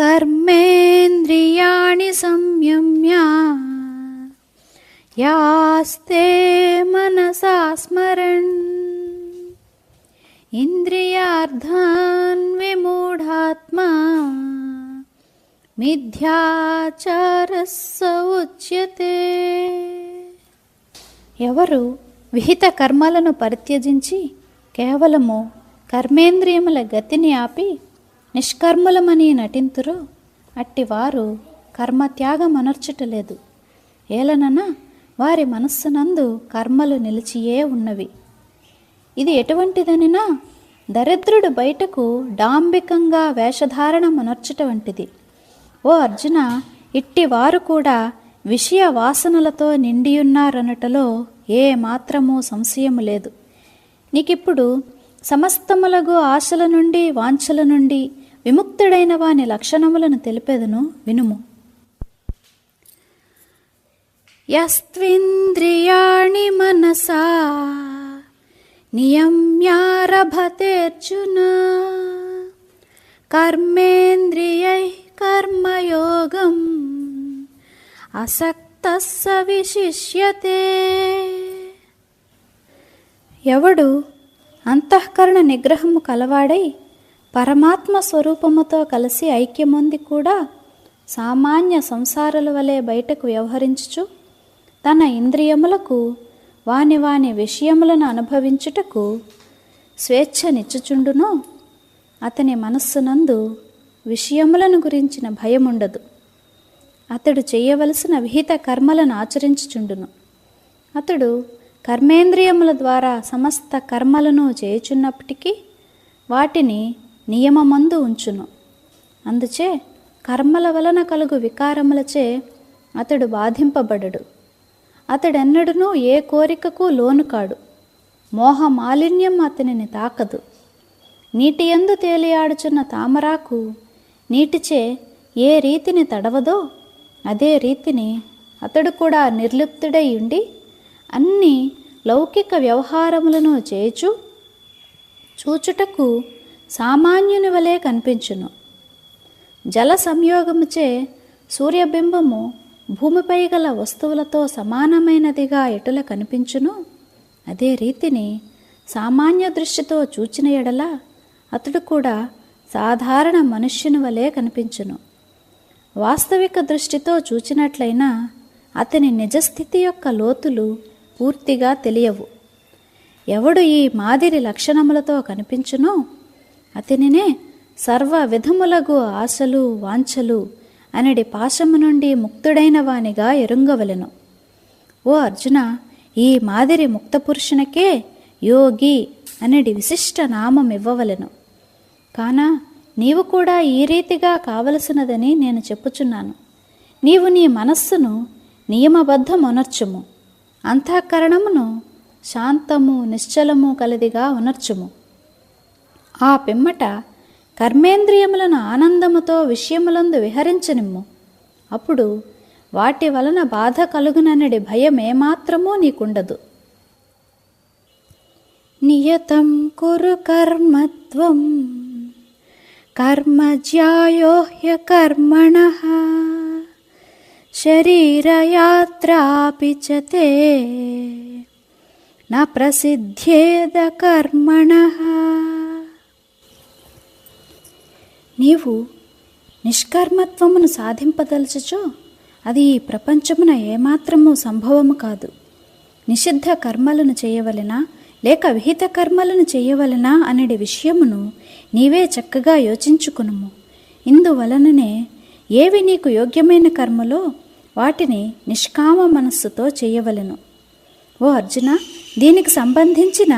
కర్మేంద్రియాణి సంయమ్య యాస్తే మనసా స్మరణ్ ఇంద్రియార్థాన్ విమూఢాత్మా మిథ్యాచారస్స ఉచ్యతే ఎవరు విహిత కర్మలను పరిత్యజించి కేవలము కర్మేంద్రియముల గతిని ఆపి నిష్కర్మలమని నటింతురో. అట్టివారు కర్మత్యాగమనర్చుటలేదు. ఏలనన వారి మనస్సునందు కర్మలు నిలిచియే ఉన్నవి. ఇది ఎటువంటిదనినా దరిద్రుడు బయటకు డాంబికంగా వేషధారణ మనర్చట వంటిది. ఓ అర్జున ఇట్టివారు కూడా విషయ వాసనలతో నిండియున్నారనటలో ఏ మాత్రమూ సంశయము లేదు నీకిప్పుడు సమస్తములగు ఆశల నుండి వాంఛల నుండి విముక్తుడైన వాని లక్షణములను తెలిపెదను వినుము. యస్త్వింద్రియాణి మనసా నియమ్యారభతేర్జున కర్మేంద్రియై కర్మయోగం అసక్త సవిశిష్యతే విశిష్యతే. ఎవడు అంతఃకరణ నిగ్రహము కలవాడై పరమాత్మ స్వరూపముతో కలిసి ఐక్యమొంది కూడా సామాన్య సంసారుల వలె బయటకు వ్యవహరించుచు తన ఇంద్రియములకు వాని వాని విషయములను అనుభవించుటకు స్వేచ్ఛనిచ్చుచుండునో. అతని మనస్సునందు విషయములను గురించిన భయముండదు. అతడు చేయవలసిన విహిత కర్మలను ఆచరించుచుండును. అతడు కర్మేంద్రియముల ద్వారా సమస్త కర్మలను చేయుచున్నప్పటికీ వాటిని నియమమందు ఉంచును. అందుచే కర్మల వలన కలుగు వికారములచే అతడు బాధింపబడడు. అతడెన్నడనూ ఏ కోరికకు లోను కాడు. మోహ మాలిన్యం అతనిని తాకదు. నీటి ఎందు తేలియాడుచున్న తామరాకు నీటిచే ఏ రీతిని తడవదో అదే రీతిని అతడు కూడా నిర్లిప్తుడై ఉండి అన్ని లౌకిక వ్యవహారములను చేచు చూచుటకు సామాన్యుని వలె కనిపించును. జల సంయోగముచే సూర్యబింబము భూమిపై గల వస్తువులతో సమానమైనదిగా ఎటుల కనిపించును? అదే రీతిని సామాన్య దృష్టితో చూచిన ఎడల అతడు కూడా సాధారణ మనుష్యుని వలె కనిపించును. వాస్తవిక దృష్టితో చూచినట్లయినా అతని నిజస్థితి యొక్క లోతులు పూర్తిగా తెలియవు. ఎవడు ఈ మాదిరి లక్షణములతో కనిపించునో అతనినే సర్వ విధములగు ఆశలు వాంఛలు అనడి పాశము నుండి ముక్తుడైన వానిగా ఎరుంగవలను. ఓ అర్జున ఈ మాదిరి ముక్త పురుషునికే యోగి అనడి విశిష్ట నామం ఇవ్వవలను కానా నీవు కూడా ఈ రీతిగా కావలసినదని నేను చెప్పుచున్నాను. నీవు నీ మనస్సును నియమబద్ధమొనర్చుము. అంతఃకరణమును శాంతము నిశ్చలము కలదిగా ఉనర్చుము. ఆ పిమ్మట కర్మేంద్రియములను ఆనందముతో విషయములందు విహరించనిమ్ము. అప్పుడు వాటి వలన బాధ కలుగుననడి భయం ఏమాత్రమూ నీకుండదు. నియతం కురు కర్మత్వం కర్మజ్యాయోహ్య కర్మణ శరీరయాత్రాపి చే న ప్రసిద్ధేద కర్మణ నీవు నిష్కర్మత్వమును సాధింపదలచచో అది ఈ ప్రపంచమున ఏమాత్రము సంభవము కాదు. నిషిద్ధ కర్మలను చేయవలెనా లేక విహిత కర్మలను చేయవలెనా అనడి విషయమును నీవే చక్కగా యోచించుకునుము. ఇందువలననే ఏవి నీకు యోగ్యమైన కర్మలో వాటిని నిష్కామ మనస్సుతో చేయవలెను. ఓ అర్జున దీనికి సంబంధించిన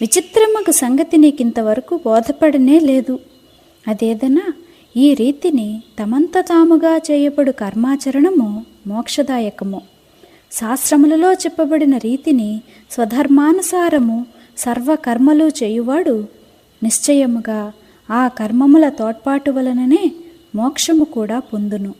విచిత్రమగు సంగతి నీకింతవరకు బోధపడనే లేదు. అదేదనా? ఈ రీతిని తమంత తాముగా చేయబడు కర్మాచరణము మోక్షదాయకము. శాస్త్రములలో చెప్పబడిన రీతిని స్వధర్మానుసారము సర్వకర్మలు చేయువాడు నిశ్చయముగా ఆ కర్మముల తోడ్పాటు వలననే మోక్షము కూడా పొందును.